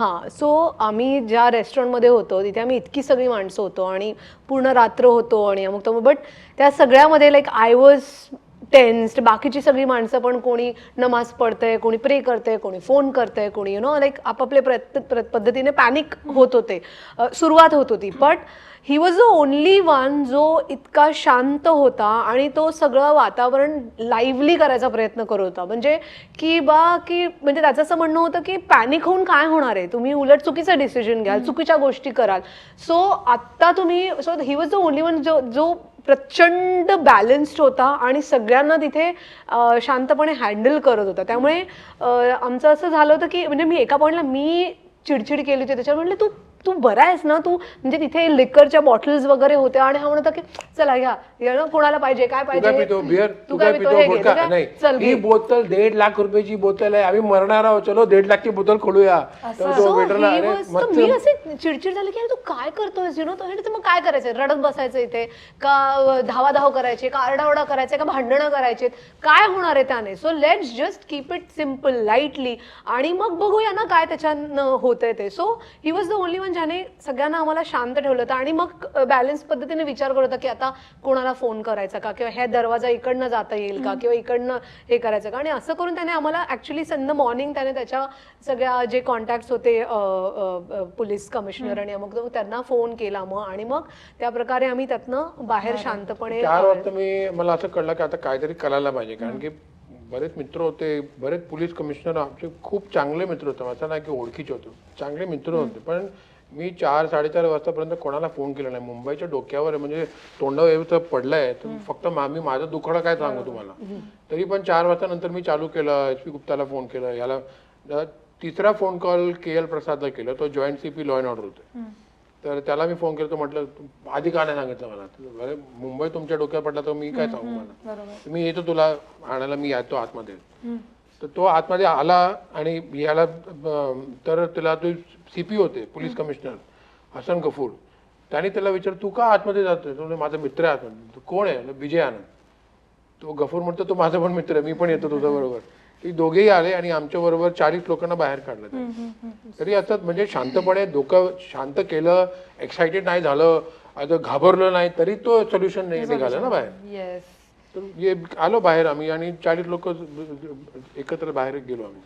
हां सो आम्ही ज्या रेस्टॉरंटमध्ये होतो तिथे आम्ही इतकी सगळी माणसं होतो आणि पूर्ण रात्र होतो आणि अमुक तमुक बट त्या सगळ्यामध्ये लाईक आय वॉज टेन्स्ड बाकीची सगळी माणसं पण कोणी नमाज पडतंय कोणी प्रे करतंय कोणी फोन करतंय कोणी यु नो लाईक आपापल्या प्रत प्र- पद्धतीने पॅनिक होत होते. सुरुवात होत होती. But he was the only one जो इतका शांत होता आणि तो सगळं वातावरण लाईव्हली करायचा प्रयत्न करत होता. म्हणजे की बा की म्हणजे त्याचं असं म्हणणं होतं की पॅनिक होऊन काय होणार आहे? तुम्ही उलट चुकीचा डिसिजन घ्याल चुकीच्या गोष्टी कराल. सो आत्ता तुम्ही so he was the only one जो जो प्रचंड बॅलन्स्ड होता आणि सगळ्यांना तिथे शांतपणे हँडल करत होता. त्यामुळे आमचं असं झालं होतं की म्हणजे मी एका पॉईंटला मी चिडचिड केली होती. त्याच्यावर म्हटलं तू तू बरा आहेस ना तू? म्हणजे तिथे लिक्करच्या बॉटल्स वगैरे होत्या आणि हा म्हणत की चला घ्या. या ना कोणाला पाहिजे? काय पाहिजे? तू काय पितो? हे चल ही. बोतल दीड लाख रुपयाची बोतल आहे. आम्ही मरणार आहोत. चलो दीड लाखची बोतल खोलूया. मी असे चिडचिड झाली की अरे तू काय करतोयस? यु नो तो म्हणे, मग काय करायचं रडत बसायचं इथे? का धावा धाव करायचे? का आरडाओरडा करायचे? का भांडणं करायचे? काय होणार आहे त्याने? So let's just keep it simple lightly आणि मग बघूया ना काय त्याच्यानं होतंय ते. So he was the only one ज्याने सगळ्यांना आम्हाला शांत ठेवलं होतं. आणि मग बॅलन्स पद्धतीने विचार करत होता की आता कोणाला फोन करायचा का? किंवा ह्या दरवाजा इकडनं जाता येईल का? किंवा इकडनं हे करायचं का? आणि असं करून त्याने आम्हाला ऍक्च्युली सन द मॉर्निंग त्याने त्याच्या सगळ्या जे कॉन्टॅक्ट होते अ, का पोलीस कमिशनर आणि मग त्यांना फोन केला मग आणि मग त्या प्रकारे आम्ही त्यातनं बाहेर शांतपणे चार वाजता मी मला असं कळलं की आता काहीतरी करायला पाहिजे. कारण की बरेच मित्र होते बरेच पोलीस कमिशनर आमचे खूप चांगले मित्र होते. असं नाही की ओळखीचे होते. चांगले मित्र होते. पण मी चार साडेचार वाजतापर्यंत कोणाला फोन केला नाही. मुंबईच्या डोक्यावर आहे, म्हणजे तोंडावर एवढं पडलंय. तर फक्त मा- माझं दुखणं काय सांगू तुम्हाला? तरी पण चार वाजता नंतर मी चालू केलं. एस पी गुप्ताला फोन केला. याला तिसरा फोन कॉल के एल प्रसादला केला तो joint C P law and order होते तर त्याला मी फोन केला तो म्हटलं "तू आधी का नाही सांगितलं मला? अरे मुंबई तुमच्या डोक्यात पडला तर मी काय सांगू मला? मी येतो तुला आणायला मी येतो आतमध्ये. तर तो आतमध्ये आला आणि याला तर त्याला तो सीपी होते पोलीस कमिशनर हसन गफूर त्याने त्याला विचार तू का आतमध्ये जातोय? तो माझा मित्र आहे आतमध्ये. "तो कोण आहे? विजय आनंद तो गफूर म्हणतो तो माझा पण मित्र आहे मी पण येतो तुझ्या बरोबर. ती दोघेही आले आणि आमच्या बरोबर चाळीस लोकांना बाहेर काढलं. तरी आता म्हणजे शांतपणे डोकं शांत केलं एक्साइटेड नाही झालं आता घाबरलं नाही तरी तो सोल्युशन नाही निघालं ना बाहेर. येस तर हे आलो बाहेर आम्ही आणि चाळीस लोक एकत्र बाहेर गेलो आम्ही.